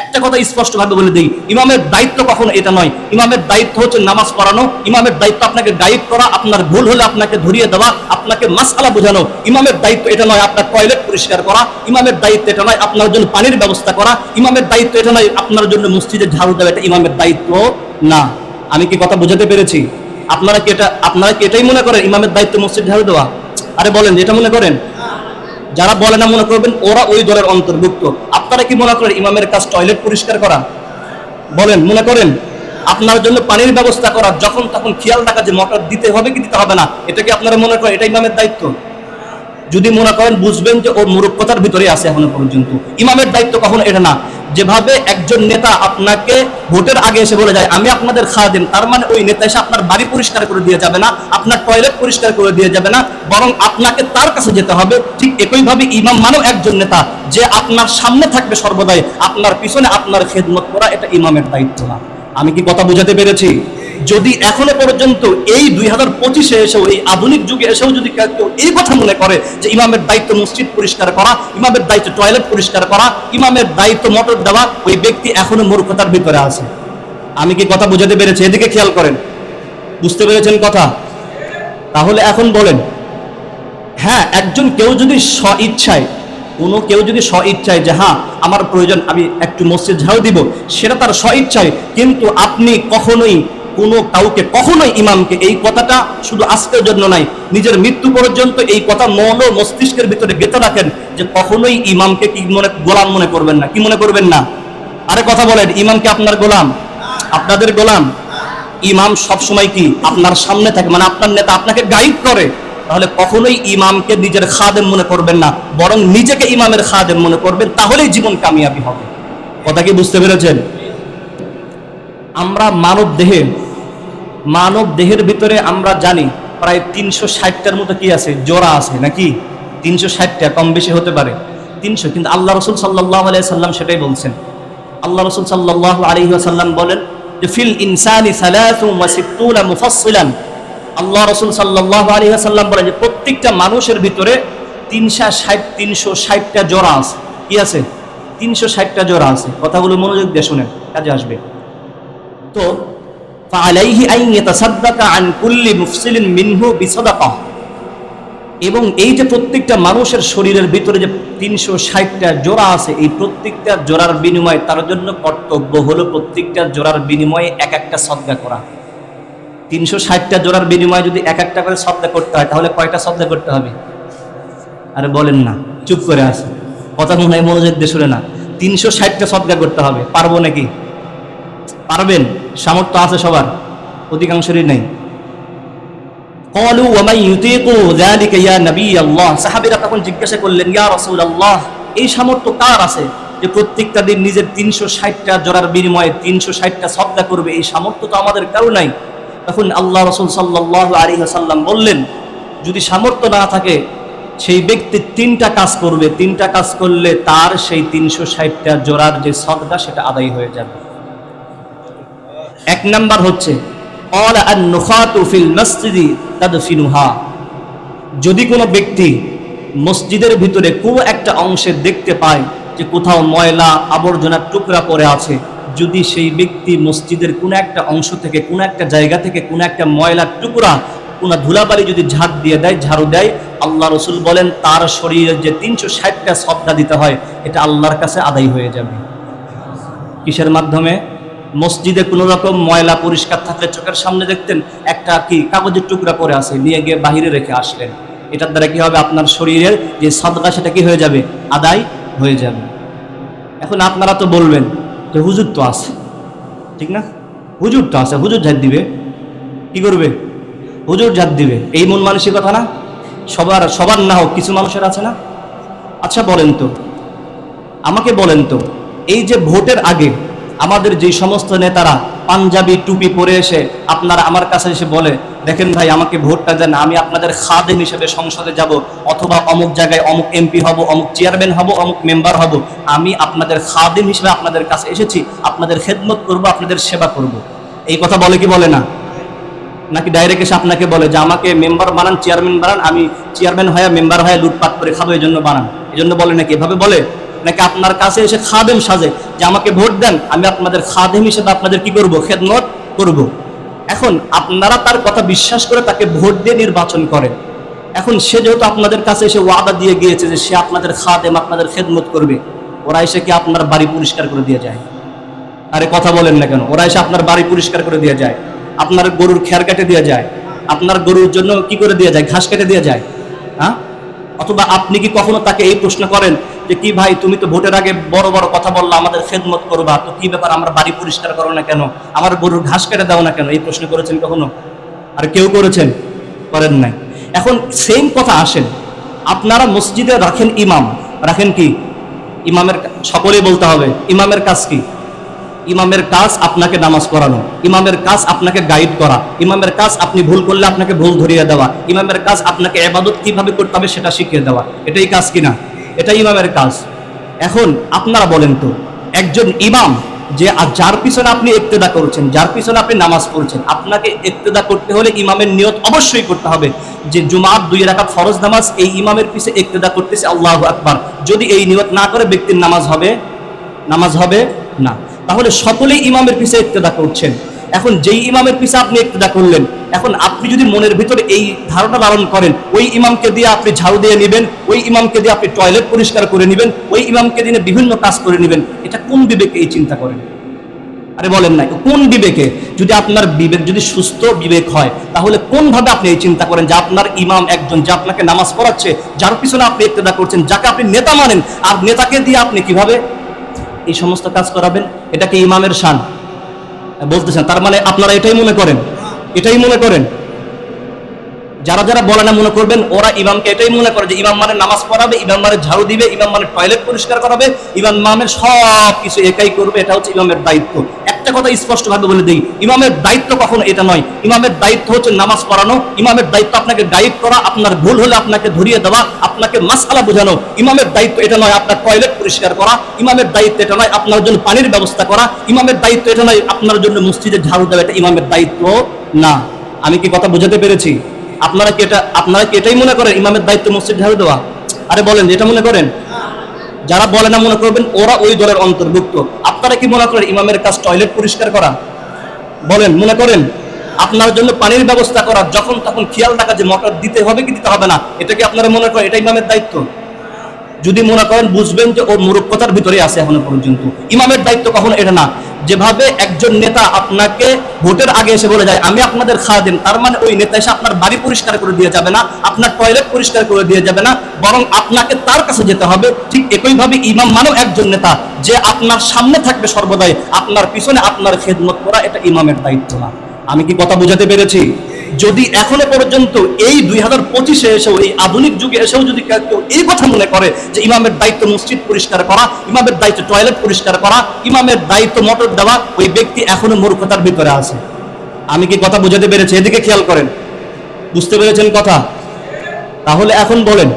একটা কথা স্পষ্ট ভাবে বলে দিই, ইমামের দায়িত্ব কখনো এটা নয়। ইমামের দায়িত্ব হচ্ছে নামাজ পড়ানো, ইমামের দায়িত্ব আপনাকে গাইড করা, আপনার ভুল হলে আপনাকে ধরিয়ে দেওয়া, আপনাকে মাসালা বোঝানো। ইমামের দায়িত্ব এটা নয় আপনার টয়লেট পরিষ্কার করা, ইমামের দায়িত্ব এটা নয় আপনার জন্য পানির ব্যবস্থা করা, ইমামের দায়িত্ব এটা নয় আপনার জন্য মসজিদে ঝাড়ু দেওয়া, এটা ইমামের দায়িত্ব না। আমি কি কথা বোঝাতে পেরেছি? আপনারা কি এটা, আপনারা কি এটাই মনে করেন, ইমামের দায়িত্ব মসজিদ ঝাড়ু দেওয়া? আরে বলেন, এটা মনে করেন? যারা বলে না মনে করবেন, ওরা ওই দলের অন্তর্ভুক্ত। আপনারা কি মনে করেন ইমামের কাজ টয়লেট পরিষ্কার করা? বলেন, মনে করেন, আপনার জন্য পানির ব্যবস্থা করা, যখন তখন খেয়াল রাখা যে মটর দিতে হবে কি দিতে হবে না, এটা কি আপনারা মনে করেন, এটা ইমামের দায়িত্ব? যদি মনে করেন, বুঝবেন যে ওর মুরুক্ষতার ভিতরে আছে এখনও পর্যন্ত। ইমামের দায়িত্ব কখনো এটা না। যেভাবে একজন নেতা আপনাকে ভোটের আগে এসে বলে যায়, আমি আপনাদের খাওয়া তার মানে ওই নেতা এসে আপনার বাড়ি পরিষ্কার করে দিয়ে যাবে না, আপনার টয়লেট পরিষ্কার করে দিয়ে যাবে না, বরং আপনাকে তার কাছে যেতে হবে। ঠিক একইভাবে ইমাম মানেও একজন নেতা, যে আপনার সামনে থাকবে সর্বদাই, আপনার পিছনে আপনার খেদমত করা, এটা ইমামের দায়িত্ব না। আমি কি কথা বুঝাতে পেরেছি? যদি এখনও পর্যন্ত এই দুই হাজার পঁচিশে এসেও, এই আধুনিক যুগে এসেও যদি কেউ এই কথা মনে করে যে ইমামের দায়িত্ব মসজিদ পরিষ্কার করা, ইমামের দায়িত্ব টয়লেট পরিষ্কার করা, ইমামের দায়িত্ব মোটর দেওয়া, ওই ব্যক্তি এখনও মূর্খতার ভিতরে আছে। আমি কি কথা বোঝাতে পেরেছি? এদিকে খেয়াল করেন। বুঝতে পেরেছেন কথা? তাহলে এখন বলেন হ্যাঁ একজন কেউ যদি স্ব ইচ্ছায় কোনো কেউ যদি স্ব ইচ্ছায় যে হ্যাঁ আমার প্রয়োজন, আমি একটু মসজিদ ঝাড়ু দিব, সেটা তার স্ব ইচ্ছায় কিন্তু আপনি কখনোই কোনো কাউকে কখনোই ইমামকে এই কথাটা শুধু আজকের জন্য নাই, নিজের মৃত্যু পর্যন্ত এই কথা মন মস্তিষ্কের ভিতরে গেঁথে রাখেন যে কখনোই ইমামকে কি মনে, গোলাম মনে করবেন না, কি মনে করবেন না? আরে কথা বলেন ইমামকে আপনার গোলাম? আপনাদের গোলাম? ইমাম সব সময় কি আপনার সামনে থাকে? মানে আপনার নেতা আপনাকে গাইড করে। তাহলে কখনোই ইমামকে নিজের খাদেম মনে করবেন না, বরং নিজেকে ইমামের খাদেম মনে করবেন, তাহলেই জীবন কামিয়াবি হবে। কথা কি বুঝতে পেরেছেন? আমরা মানব দেহে মানব দেহের ভিতরে আমরা জানি প্রায় তিনশো ষাটটার মতো কি আছে? জোড়া আছে, নাকি? তিনশো ষাটটা কম বেশি হতে পারে। তিনশো, কিন্তু আল্লাহ রসুল সাল্লাহ সাল্লাম সেটাই বলছেন। আল্লাহ রসুল সাল্লাহ আলহি সাল্লাম বলেন যে, ফিল ইনসানি মুফাসসিলান। আল্লাহ রসুল সাল্লাহ আলী সাল্লাম বলেন যে, প্রত্যেকটা মানুষের ভিতরে তিনশো ষাট, তিনশো ষাটটা জোড়া আছে। কি আছে? তিনশো ষাটটা জোড়া আছে। কথাগুলো মনোযোগ দিয়ে শোনেন, কাজে আসবে। তো আলাইহি আন কুল্লি মুফসিলিন মিনহু বিসাদাকাহ। এবং এই যে প্রত্যেকটা মানুষের শরীরের ভিতরে যে তিনশো ষাটটা জোড়া আছে, এই প্রত্যেকটা জোড়ার বিনিময়ে তার জন্য কর্তব্য হলো প্রত্যেকটা জোড়ার বিনিময়ে এক একটা সদ্গা করা। তিনশো ষাটটা জোড়ার বিনিময়ে যদি এক একটা করে সদ্গা করতে হয়, তাহলে কয়টা সদ্গা করতে হবে? আরে বলেন না, চুপ করে আসে কথা মনে হয় মনোযোগ দিয়ে শুনে না। তিনশো ষাটটা সদ্গা করতে হবে, পারব নাকি? পারবেন? সামর্থ্য আছে সবার, অধিকাংশেরই নেই। তখন জিজ্ঞাসা করলেন এই সামর্থ্য কার আছে যে প্রত্যেকটা দিন নিজের তিনশো ষাটটা বিনিময়ে তিনশো ষাটটা করবে? এই সামর্থ্য তো আমাদের কারও নাই। তখন আল্লাহ রসুল সাল্লাহ বললেন, যদি সামর্থ্য না থাকে, সেই ব্যক্তি তিনটা কাজ করবে। তিনটা কাজ করলে তার সেই তিনশো ষাটটা জোড়ার যে সদ্দা সেটা আদায় হয়ে যাবে। এক নাম্বার হচ্ছে যদি কোনো ব্যক্তি মসজিদের ভিতরে কোনো একটা অংশে দেখতে পায় যে কোথাও ময়লা আবর্জনার টুকরা পড়ে আছে, যদি সেই ব্যক্তি মসজিদের কোনো একটা অংশ থেকে, কোনো একটা জায়গা থেকে, কোনো একটা ময়লার টুকরা, কোনো ধুলাবালি যদি ঝাড় দিয়ে দেয়, ঝাড়ু দেয়, আল্লাহ রসুল বলেন, তার শরীরে যে তিনশো ষাটটা সদ্গা দিতে হয়, এটা আল্লাহর কাছে আদায় হয়ে যাবে। কিসের মাধ্যমে? মসজিদে কোনো রকম ময়লা পরিষ্কার থাকলে চোখের সামনে দেখতেন একটা কি কাগজের টুকরা পরে আছে, নিয়ে গিয়ে বাহিরে রেখে আসলেন। এটার দ্বারা কি হবে? আপনার শরীরের যে সদকা সেটা কি হয়ে যাবে? আদায় হয়ে যাবে। এখন আপনারা তো বলবেন যে হুজুর তো আছে। ঠিক না? হুজুর তো আছে, হুজুর ঝাড় দিবে। কি করবে? হুজুর ঝাড় দিবে। এই মন মানসিকতা না? সবার সবার না হোক, কিছু মানুষের আছে না? আচ্ছা বলেন তো। আমাকে বলেন তো, এই যে ভোটের আগে আমাদের যে সমস্ত নেতারা পাঞ্জাবি টুপি পরে এসে আপনারা আমার কাছে এসে বলে, দেখেন ভাই, আমাকে ভোটটা দেন, আমি আপনাদের খাদেম হিসেবে সংসদে যাব, অথবা অমুক জায়গায় অমুক এমপি হব, অমুক চেয়ারম্যান হব, অমুক মেম্বার হব। আমি আপনাদের খাদেম হিসেবে আপনাদের কাছে এসেছি, আপনাদের খেদমত করব, আপনাদের সেবা করব। এই কথা বলে কি বলে না? নাকি ডাইরেক্ট এসে আপনাকে বলে যে, আমাকে মেম্বার বানান চেয়ারম্যান বানান, আমি চেয়ারম্যান হয়ে মেম্বার হয়ে লুটপাট করে খাব এই জন্য বানান। এই জন্য বলে নাকি? এভাবে বলে? নাকি আপনার কাছে এসে খাদেম সাজে যে আমাকে ভোট দেন, আমি আপনাদের খাদেম হিসেবে আপনাদের কি করব? খেদমত করব। এখন আপনারা তার কথা বিশ্বাস করে তাকে ভোট দিয়ে নির্বাচন করেন। এখন সে যেহেতু আপনাদের কাছে এসে ওয়াদা দিয়ে গিয়েছে যে সে আপনাদের খাদেম, আপনাদের খেদমত করবে, ওরা এসে কি আপনার বাড়ি পরিষ্কার করে দিয়ে যায়? আরে কথা বলেন না কেন, ওরা এসে আপনার বাড়ি পরিষ্কার করে দিয়ে যায়, আপনার গরুর খের কেটে দিয়ে যায়, আপনার গরুর জন্য কি করে দিয়ে যায়? ঘাস কেটে দিয়ে যায় হ্যাঁ? অথবা আপনি কি কখনো তাকে এই প্রশ্ন করেন যে কি ভাই, তুমি তো ভোটের আগে বড় বড় কথা বললা, আমাদের খেদমত করবা, তো কি ব্যাপার আমার বাড়ি পরিষ্কার করো না কেন? আমার গরুর ঘাস কেটে দাও না কেন? এই প্রশ্ন করেছেন কখনো? আর কেউ করেছেন? করেন নাই। এখন সেম কথা আসেন। আপনারা মসজিদে রাখেন ইমাম। রাখেন কি? ইমামের সকলেই বলতে হবে, ইমামের কাজ কি? ইমামের কাজ আপনাকে নামাজ পড়ানো, ইমামের কাজ আপনাকে গাইড করা, ইমামের কাজ আপনি ভুল করলে আপনাকে ভুল ধরিয়ে দেওয়া, ইমামের কাজ আপনাকে এবাদত কীভাবে করতে হবে সেটা শিখিয়ে দেওয়া। এটাই কাজ কিনা? এটাই ইমামের কাজ। এখন আপনারা বলেন তো, একজন ইমাম যে, আর যার পিছনে আপনি ইক্তেদা করছেন, যার পিছনে আপনি নামাজ পড়ছেন, আপনাকে ইক্তেদা করতে হলে ইমামের নিয়ত অবশ্যই করতে হবে যে, জুমার দুই রাকাত ফরজ নামাজ, এই ইমামের পিছে ইক্তেদা করতেছে আল্লাহ আকবার। যদি এই নিয়ত না করে ব্যক্তির নামাজ হবে? নামাজ হবে না। তাহলে সকলেই ইমামের পিছে ইক্তেদা করছেন। এখন যেই ইমামের পিছে আপনি ইক্তেদা করলেন, এখন আপনি যদি মনের ভিতরে এই ধারণা লালন করেন, ওই ইমামকে দিয়ে আপনি ঝাড়ু দিয়ে নেবেন, ওই ইমামকে দিয়ে আপনি টয়লেট পরিষ্কার করে নেবেন, ওই ইমামকে দিয়ে বিভিন্ন কাজ করে নেবেন, এটা কোন বিবেকে এই চিন্তা করেন? আরে বলেন না কোন বিবেকে? যদি আপনার বিবেক যদি সুস্থ বিবেক হয়, তাহলে কোনভাবে আপনি এই চিন্তা করেন যে আপনার ইমাম একজন যে আপনাকে নামাজ পড়াচ্ছে, যার পিছনে আপনি ইক্তেদা করছেন, যাকে আপনি নেতা মানেন, আর নেতাকে দিয়ে আপনি কীভাবে এই সমস্ত কাজ করাবেন? এটা কি ইমামের শান? বলতেছেন তার মানে আপনারা এটাই মনে করেন? এটাই মনে করেন? যারা যারা বলে না মনে করবেন, ওরা ইমামকে এটাই মনে করে যে ইমাম মানে নামাজ পড়াবে, ইমাম মানে ঝাড়ু দিবে, ইমাম মানে টয়লেট পরিষ্কার করাবে, ইমাম মামের সব কিছু একাই করবে, এটা হচ্ছে ইমামের দায়িত্ব। একটা কথা স্পষ্টভাবে বলে দিই, ইমামের দায়িত্ব কখনো এটা নয়, ইমামের দায়িত্ব হচ্ছে নামাজ পড়ানো, ইমামের দায়িত্ব আপনাকে গাইড করা, আপনার ভুল হলে আপনাকে ধরিয়ে দেওয়া, আপনাকে মাসালা বোঝানো, ইমামের দায়িত্ব এটা নয় আপনার টয়লেট পরিষ্কার করা, ইমামের দায়িত্ব এটা নয় আপনার জন্য পানির ব্যবস্থা করা, ইমামের দায়িত্ব এটা নয় আপনার জন্য মসজিদে ঝাড়ু দেওয়া, এটা ইমামের দায়িত্ব না। আমি কি কথা বোঝাতে পেরেছি? আপনারা কি এটা আপনারা কি এটাই মনে করেন? ইমামের দায়িত্ব মসজিদ ঝাড়ু দেওয়া? আরে বলেন এটা মনে করেন? যারা বলে না মনে করবেন, ওরা ওই দলের অন্তর্ভুক্ত। আপনারা কি মনে করেন ইমামের কাজ টয়লেট পরিষ্কার করা? বলেন, মনে করেন? আপনার জন্য পানির ব্যবস্থা করা, যখন তখন খেয়াল রাখা যে মোটর দিতে হবে কি দিতে হবে না, এটা কি আপনারা মনে করেন? এটা ইমামের দায়িত্ব? যদি মনে করেন, বুঝবেন যে ওর মূর্খতার ভিতরে আছে এখনও পর্যন্ত। ইমামের দায়িত্ব কখনো এটা না। যেভাবে একজন নেতা আপনাকে ভোটের আগে এসে বলে যায়, আমি আপনাদের খাওয়া দিন তার মানে ওই নেতা এসে আপনার বাড়ি পরিষ্কার করে দিয়ে যাবে না, আপনার টয়লেট পরিষ্কার করে দিয়ে যাবে না, বরং আপনাকে তার কাছে যেতে হবে। ঠিক একইভাবে ইমাম মানব একজন নেতা, যে আপনার সামনে থাকবে সর্বদাই, আপনার পিছনে আপনার খেদমত করা এটা ইমামের দায়িত্ব না। আমি কি কথা বুঝাতে পেরেছি? যদি এখনও পর্যন্ত এই দুই হাজার পঁচিশে এসেও, এই আধুনিক যুগে এসেও যদি কেউ এই কথা মনে করে যে ইমামের দায়িত্ব মসজিদ পরিষ্কার করা, ইমামের দায়িত্ব টয়লেট পরিষ্কার করা, ইমামের দায়িত্ব মোটর দেওয়া, ওই ব্যক্তি এখনও মূর্খতার ভিতরে আছে। আমি কি কথা বোঝাতে পেরেছি? এদিকে খেয়াল করেন। বুঝতে পেরেছেন কথা? তাহলে এখন বলেন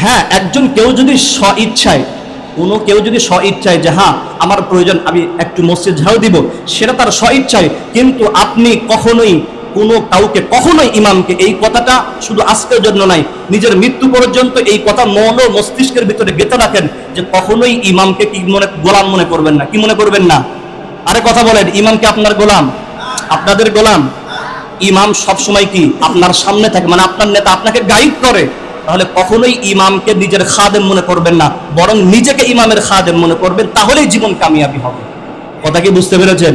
হ্যাঁ একজন কেউ যদি স্ব ইচ্ছায় কোনো কেউ যদি স্ব ইচ্ছায় যে হ্যাঁ আমার প্রয়োজন, আমি একটু মসজিদ ঝাড়ু দিব, সেটা তার স্ব ইচ্ছায় কিন্তু আপনি কখনোই কোনো কাউকে, কখনোই ইমামকে, এই কথাটা শুধু আজকের জন্য নাই, নিজের মৃত্যু পর্যন্ত এই কথা মন ও মস্তিষ্কের ভিতরে গেঁথে রাখেন যে কখনোই ইমামকে কি মনে, গোলাম মনে করবেন না, কি মনে করবেন না? আরে কথা বলেন ইমামকে আপনার গোলাম? আপনাদের গোলাম? ইমাম সবসময় কি আপনার সামনে থাকে? মানে আপনার নেতা আপনাকে গাইড করে। তাহলে কখনোই ইমামকে নিজের খাদেম মনে করবেন না, বরং নিজেকে ইমামের খাদেম মনে করবেন, তাহলেই জীবন কামিয়াবি হবে। কথা কি বুঝতে পেরেছেন?